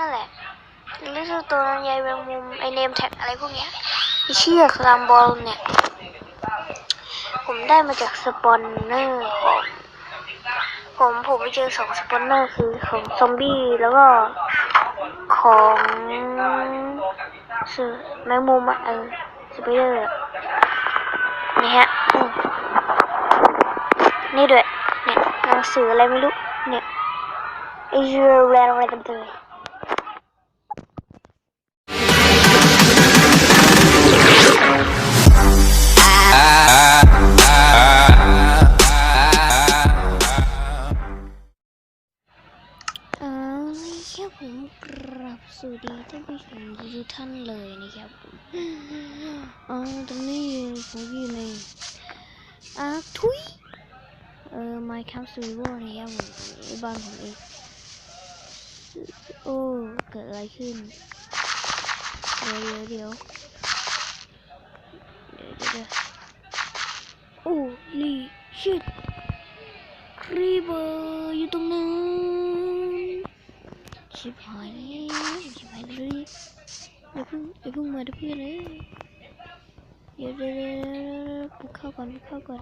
นั่นแหละนี่คือตัวใยแมงมุมไอเนมแท็กอะไรพวกเนี้ยไอเชือกลามบอลเนี่ย ผมได้มาจากสปอนเนอร์ของ ผมผมไปเจอสองสปอนเนอร์คือของซอมบี้แล้วก็ของสือแมงมุมอะเออสไปเดอร์นี่ฮะนี่ด้วยเนี่ยหนังสืออะไรไม่รู้เนี่ยไอเรื่องอะไรอะไรต่างๆเทุกท่านเลยนะครับผมเออตรงนี้ผมอยู่ในอ่าทุยเออ Minecraft Survival นะครับผมบ้านผมเองโอ้ เกิดอะไรขึ้น เดี๋ยวเดี๋ยวเดี๋ยวเดี๋ยวเดี๋ยวโอ้ลีชิตครีเบอร์อยู่ตรงนั้นชิบหายแล้วชิบหายเลย อย่าเพิ่งอย่าเพิ่งมาด้วยเพื่อนเลยเดี๋ยวเดี๋ยวเดี๋ยวปลุกเข้าก่อนปลุกเข้าก่อน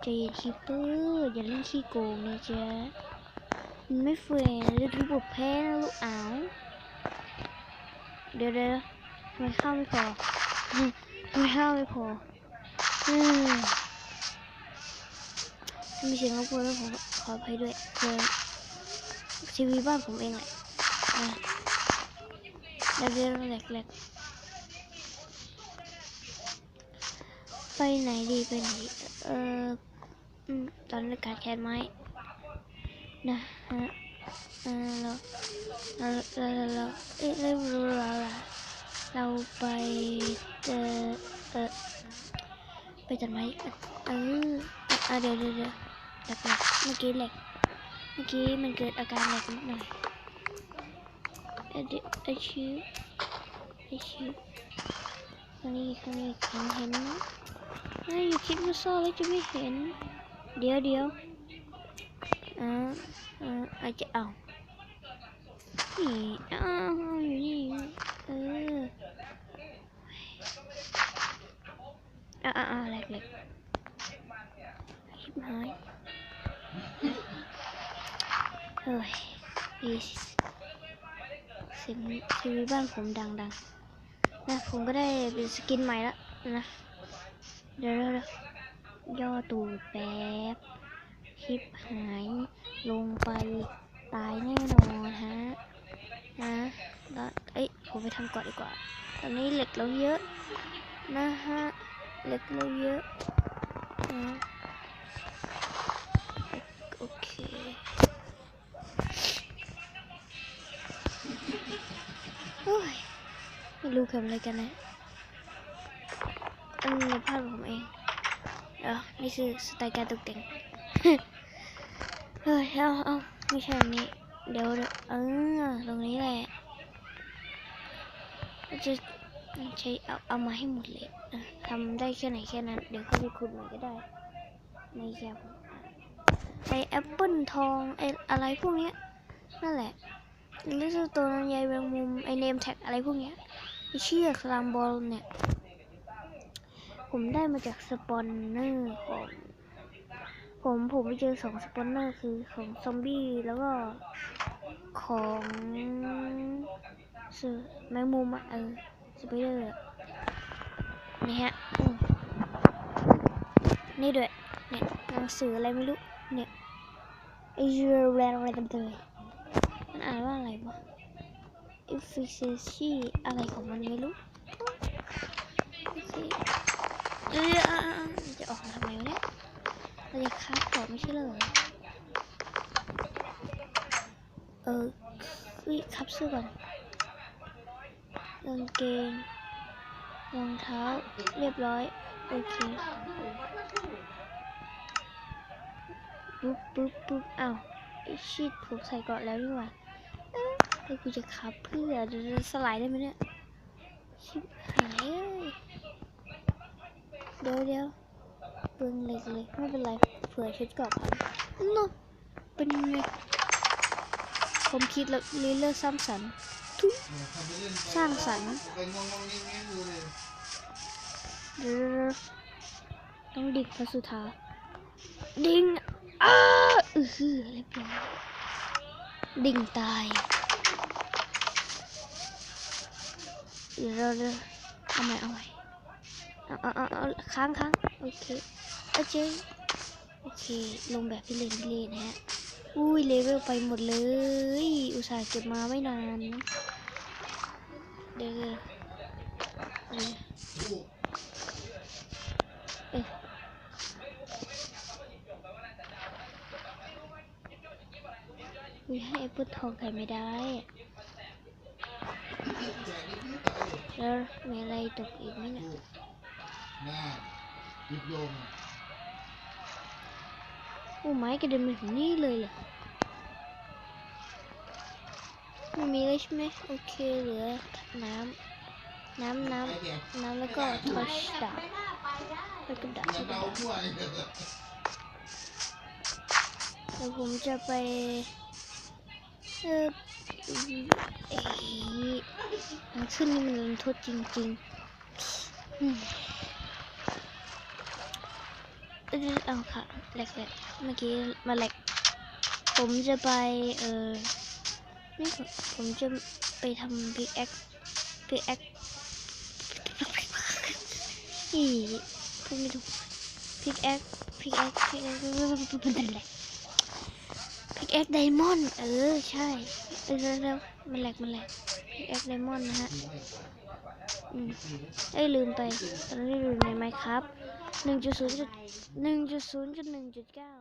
ใจเย็นคิปเปอร์อย่าเล่นขี้โกงนะจ๊ะมันไม่แฟร์นะจะทุบบทแพ้นะลูกอ้าวเดี๋ยวเดี๋ยวทำไมข้าวไม่พออืมทำไมข้าวไม่พออืมมีเสียงรบกวนแล้วผมขออภัยด้วยเพื่อทีวีบ้านผมเองแหละ อะแล้วเรื่องแหลกๆไปไหนดีไปไหนเอออืมตอนนี้การแคนไม้นะฮะเออเราเราเราเราเราเอ๊ะเราเราเราเราไปเออเออไปจัดไม้เอออะเดี๋ยวเดี๋ยวเดี๋ยวเมื่อกี้แหลกเมื่อกี้มันเกิดอาการแหลกนิดหน่อย ไอเดไอชิวไอชิวข้างนี้ข้างนี้เห็นเห็นนะไอ้ยอย่าคิดว่าซ่อแล้วจะไม่เห็น เดี๋ยวเดี๋ยวอ่าอ่าอาจจะเอานี่อ้าวอยู่นี่เอออ่าอ่าอ่าแหลกแหลกชิบหายเฮ้ยดี สียงทีวีบ้านผมดังๆ นะ ผมก็ได้เป็นสกินใหม่ล้วนะเดี๋ยวเดี๋ยวเดี๋ยวย่อตูดแป๊บคลิปหายลงไปตายแน่นอนฮะนะแล้วเอ้ยผมไปทำก่อนดีกว่า ตอนนี้เหล็กเราเยอะ นะฮะเหล็กเราเยอะนะโอเค ไม่รู้เกิดอะไรกันนะอันนี้ภาพผมเองเออนี่คือสไตล์การตกแต่งเฮ้ยเอาเอาไม่ใช่อันนี้ เดี๋ยวเออตรงนี้แหละจะใช้เอาเอามาให้หมดเลยทำได้แค่ไหนแค่นั้น เดี๋ยวเขาไปขุดใหม่ก็ได้ในแคปไอแอปเปิลทองไออะไรพวกนี้นั่นแหละ นี่คือตัวใยแมงมุมไอเนมแท็กอะไรพวกเนี้ยไอเชือกลามบอลเนี่ย ผมได้มาจากสปอนเนอร์ของผมผมไปเจอสองสปอนเนอร์คือของซอมบี้แล้วก็ของสือแมงมุมอะเออสไปเดอร์นี่ฮะนี่ด้วยเนี่ยหนังสืออะไรไม่รู้เนี่ยไอเรื่องอะไรต่างๆ มันอ่านว่าอะไรวะ efficiency อะไรของมันไม่รู้โออจะออกทำไมวะเนี่ยเราจะคัดก่อไม่ใช่เลยเออเฮ้ยคับเสื้อก่อนกางเกงรองเท้าเรียบร้อย โอเคปุ๊บปุ๊บปุ๊บอ้าวไอชิดผมใส่เกาะแล้วนี่หว่า เฮ้กูจะขับเพื่อจะสไลด์ได้ไหมเนี่ย ชิบหายเอ้ยเดี๋ยวเดี๋ยวเปลืองเล็กเลยไม่เป็นไรเผื่อชุดเกราะพันโนเป็นยังไงผมคิดแล้วเลือกสร้างสรรค์ทุยเออทำไปเล่นไปสร้างสรรค์เงี้ยๆดูเลยเดี๋ยวต้องดิ่งพระสุธาดิ่งอ้าอือหือเรียบร้อยดิ่งตาย เดี๋ยวเราเดี๋ยวเอาใหม่เอาใหม่เอาเอาเอาเอาค้างค้างโอเคโอเคโอเค ลงแบบพี่เลนพี่เลนฮะ อุ้ยเลเวลไปหมดเลย อุตส่าห์เก็บมาไม่นานนะเดี๋ยวเดี๋ยวเดี๋ยวลูกเอ้ยอุ้ยให้แอปเปิลทองใส่ไม่ได้ แล้วมีอะไรตกอีกไหมเนี่ยหน้ายุบโยงโอ้ไม้กระเด็นมาถึงนี่เลยเหรอไม่มีเลยใช่ไหมโอเคเหลือน้ำน้ำน้ำน้ำแล้วก็ทอชดาบแล้วก็ดาบแล้วก็ดาบเดี๋ยวผมจะไปเออ เอ้ยทางขึ้นนี่มันรันทดจริงๆเออเอาค่ะแหลกเมื่อกี้มาแหลกผมจะไป เออนี่ผมผมจะไปทำพิกแอคพิกแอคอีพูดไม่ถูกพิกแอคพิกแอคพิกแอค เป็นแหลกพิกแอคไดมอนด์เออ ใช่เออเร็วๆมันแหลกมันแหลกพิกแอคไดมอนด์นะฮะอืมเอ้ลืมไปตอนนี้อยู่ในไมค์ครับหนึ่งจุดศูนย์จุดหนึ่งจุดศูนย์จุดหนึ่งจุดเก้า